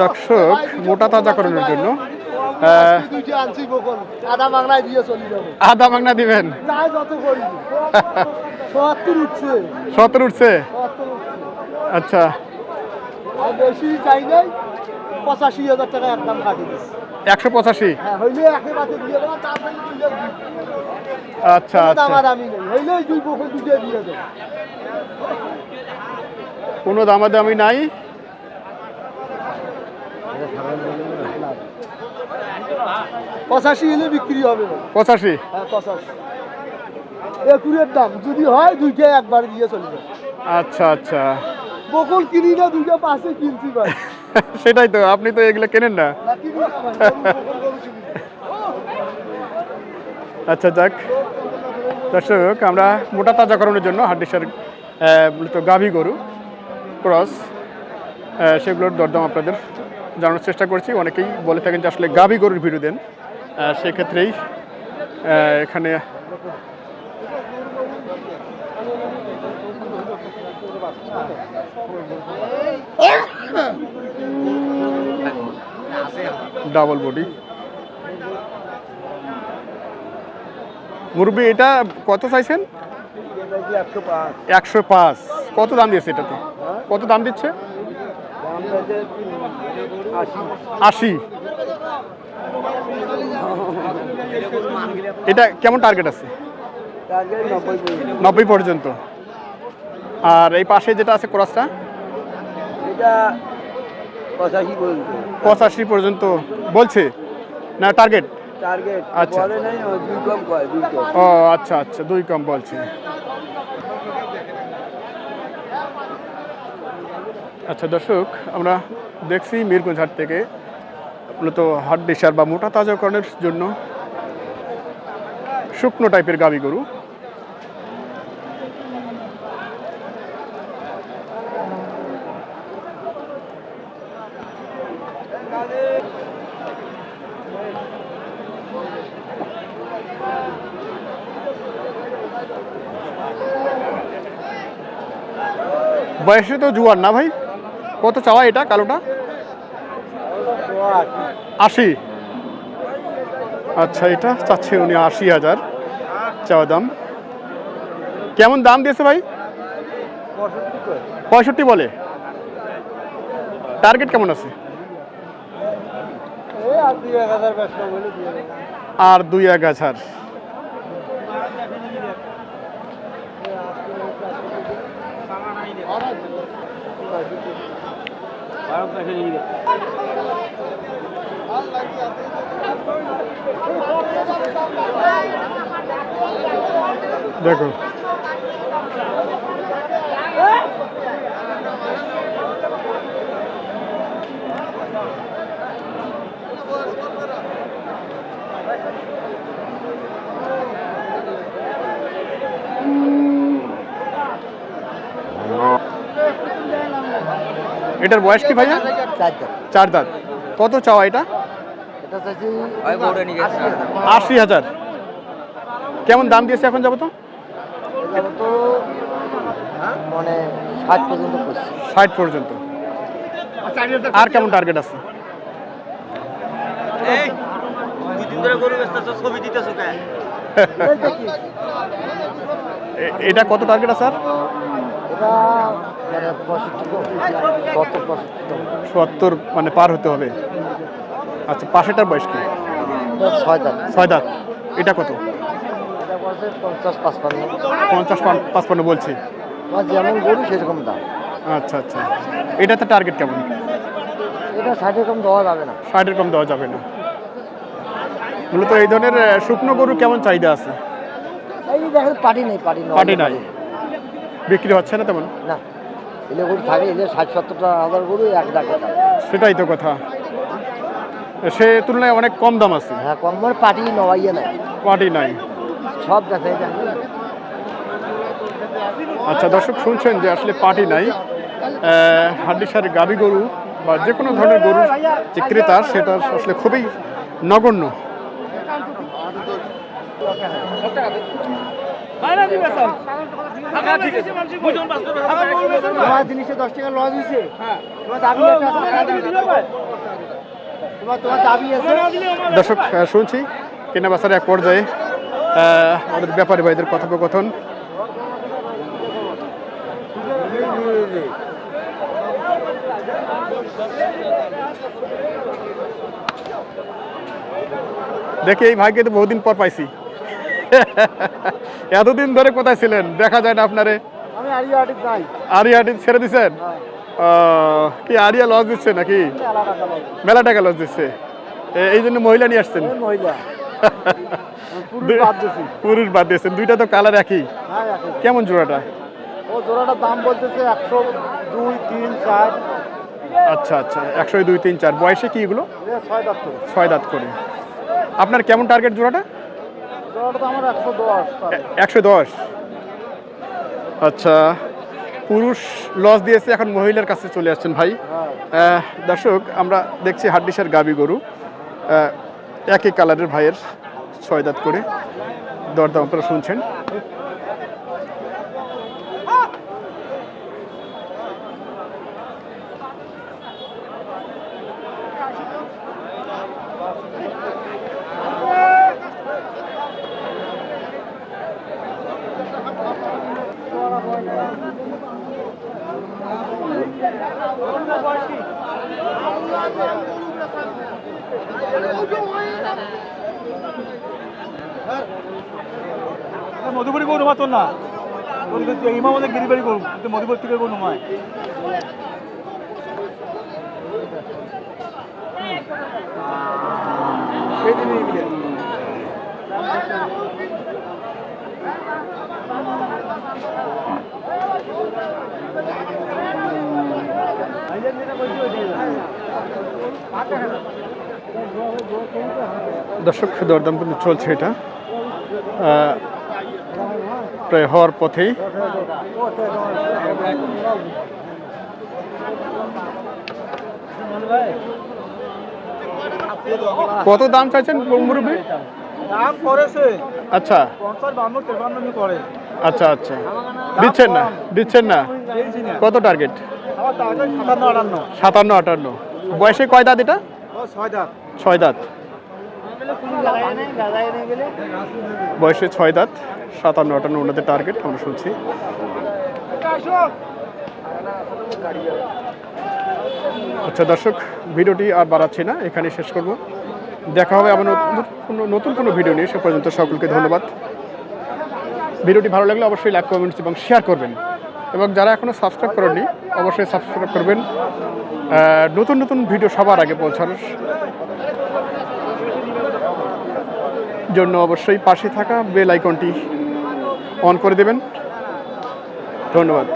দর্শক মোটা জন্য দুইটা আনছি বকল আধা মাংনা দিবেন। সত্তর উঠছে। আচ্ছা। বেশি চাই নাই। পঁচাশি হাজার টাকা একদম কাটি দিচ্ছে একশো পঁচাশি? হ্যাঁ হইলে একেবারে দিয়ে দেবো তারপরে আচ্ছা কোনো আচ্ছা। নেই হইলে দুই বকল দুইটা দিয়ে দেবো। কোনো দামাদামি নাই? পঁচাশি হলে বিক্রি হবে। পঁচাশি? হ্যাঁ পঁচাশি। একুরের দাম যদি হয় দুইটা একবার দিয়ে চলে যাবে। আচ্ছা আচ্ছা। বকুল কিনি না দুইটা পাশে কিনছি ভাই। সেটাই তো, আপনি তো এগুলো কেনেন না। আচ্ছা যাক। দর্শক, আমরা মোটা তাজাকরণের জন্য হাড্ডিসার মূলত গাভী গরু, ক্রস সেগুলোর দরদাম আপনাদের জানানোর চেষ্টা করছি। অনেকেই বলে থাকেন যে আসলে গাভী গরুর ভিডিও দেন। সেক্ষেত্রেই এখানে ডাবল বডি মুরব্বী এটা কত চাইছেন একশো পাঁচ। কত দাম দিয়েছে এটাতে? কত দাম দিচ্ছে? আশি। আশি এটা কেমন টার্গেট আছে? নব্বই পর্যন্ত। আর এই পাশে যেটা আছে ক্রসটা? এটা পঁচাশি পর্যন্ত। পঁচাশি পর্যন্ত। বলছে? না টার্গেট টার্গেট আচ্ছা। ও আচ্ছা আচ্ছা দুই কম বলছে। আচ্ছা দর্শক আমরা দেখছি মিরগঞ্জ হাট থেকে মূলত হাট ডিসার বা মোটা তাজাকরণের জন্য শুকনো টাইপের গাবি গরু। বয়সে তো জুয়ার না ভাই? কত চাওয়া এটা কালোটা? আশি। আচ্ছা এটা চাচ্ছে উনি আশি হাজার চাওয়া দাম। কেমন দাম দিয়েছে ভাই? পঁয়ষট্টি বলে। টার্গেট কেমন আছে? আর দুই এক হাজার ব্যস্ত বলে দিয়ে দেবো আর দুই এক হাজার দেখো। এটার বয়স কি ভাইয়া? চার দাঁত। কত চাওয়া এটা? এটা আশি হাজার। কেমন দাম দিয়েছে এখন যাব তো? মানে ষাট পর্যন্ত ষাট পর্যন্ত। আর কেমন টার্গেট আছে? এটা কত টার্গেট আছে স্যার সত্তর মানে পার হতে হবে। আচ্ছা পাশেটার বয়স কি? ছয় দাঁত এটা কত? পঞ্চাশ পাঁচপান্ন পঞ্চাশ পাঁচপান্ন বলছি। যেমন গরু সেরকম দাম আচ্ছা আচ্ছা। এটাতে টার্গেট কেমন? এটা ষাটের কম দেওয়া যাবে না। ষাটের কম দেওয়া যাবে না মূলত এই ধরনের শুকনো গরু কেমন চাহিদা আছে? এই দেখেন পাটি নেই পাটি পাটি নাই। বিক্রি হচ্ছে না তেমন? না। এলে গরু থাকে এলে ষাট সত্তরটা হাজার গরু এক সেটাই তো কথা। সে তুলনায় অনেক কম দাম আছে। হ্যাঁ কম মানে পাটি নবাইয়ে নাই পাটি নাই। সব আচ্ছা দর্শক শুনছেন যে আসলে পার্টি নাই। হাড্ডিসার গাবি গরু বা যে কোনো ধরনের গরুর যে ক্রেতা সেটা আসলে খুবই নগণ্য। তোমার জিনিসে দশ টাকা লস হয়েছে। তোমার দাবি একটা আছে, টাকা দাও। তোমার তোমার দাবি আছে? দর্শক শুনছি। কেনা বাসার এক পর্যায়ে আমাদের ব্যাপারী ভাইদের কথোপকথন। দেখি এই ভাইকে তো বহুদিন পর পাইছি। এতদিন ধরে কোথায় ছিলেন? দেখা যায় না আপনারে। আরিয়াটি ছেড়ে দিচ্ছেন কি আরিয়া লস দিচ্ছে নাকি? মেলা টাকা লস দিচ্ছে। এই জন্য মহিলা নিয়ে আসছেন? পুরুষ বাদ দিয়েছেন। দুইটা তো কালার একই। হ্যাঁ কেমন জোড়াটা? ও জোড়াটার দাম বলতেছে একশো দুই তিন চার। আচ্ছা আচ্ছা। একশো দুই তিন চার। বয়সে কি এগুলো? ছয় দাঁত করে। ছয় দাঁত করে। আপনার কেমন টার্গেট জোড়াটা? একশো দশ আচ্ছা পুরুষ লস দিয়েছে এখন মহিলার কাছে চলে আসছেন ভাই। হ্যাঁ। দর্শক আমরা দেখছি হাড্ডিসার গাবি গরু। একই কালারের ভাইয়ের ছয় দাঁত করে দরদাম আপনারা শুনছেন। মধুপুরি কোনো মাত্র না। ইমা মধ্যে গিরিবাড়ি করুন মধুপুর থেকে কোনো নয়। দর্শক দরদাম কিন্তু চলছে এটা। প্রায় হওয়ার পথেই। কত দাম চাইছেন মুরব্বী? দাম করেছে। আচ্ছা। আচ্ছা আচ্ছা। দিচ্ছেন না? দিচ্ছেন না। কত টার্গেট? সাতান্ন আটান্ন। বয়সে কয় দাঁত এটা? ছয় দাঁত। বয়সে ছয় দাঁত। সাতান্ন আটান্ন ওনাদের টার্গেট আমরা শুনছি। আচ্ছা দর্শক ভিডিওটি আর বাড়াচ্ছি না এখানে শেষ করব। দেখা হবে কোনো নতুন কোনো ভিডিও নিয়ে সে পর্যন্ত সকলকে ধন্যবাদ। ভিডিওটি ভালো লাগলে অবশ্যই লাইক কমেন্টস এবং শেয়ার করবেন। এবং যারা এখনও সাবস্ক্রাইব করেনি অবশ্যই সাবস্ক্রাইব করবেন। নতুন নতুন ভিডিও সবার আগে পৌঁছানোর জন্য অবশ্যই পাশে থাকা বেল আইকনটি অন করে দেবেন। ধন্যবাদ।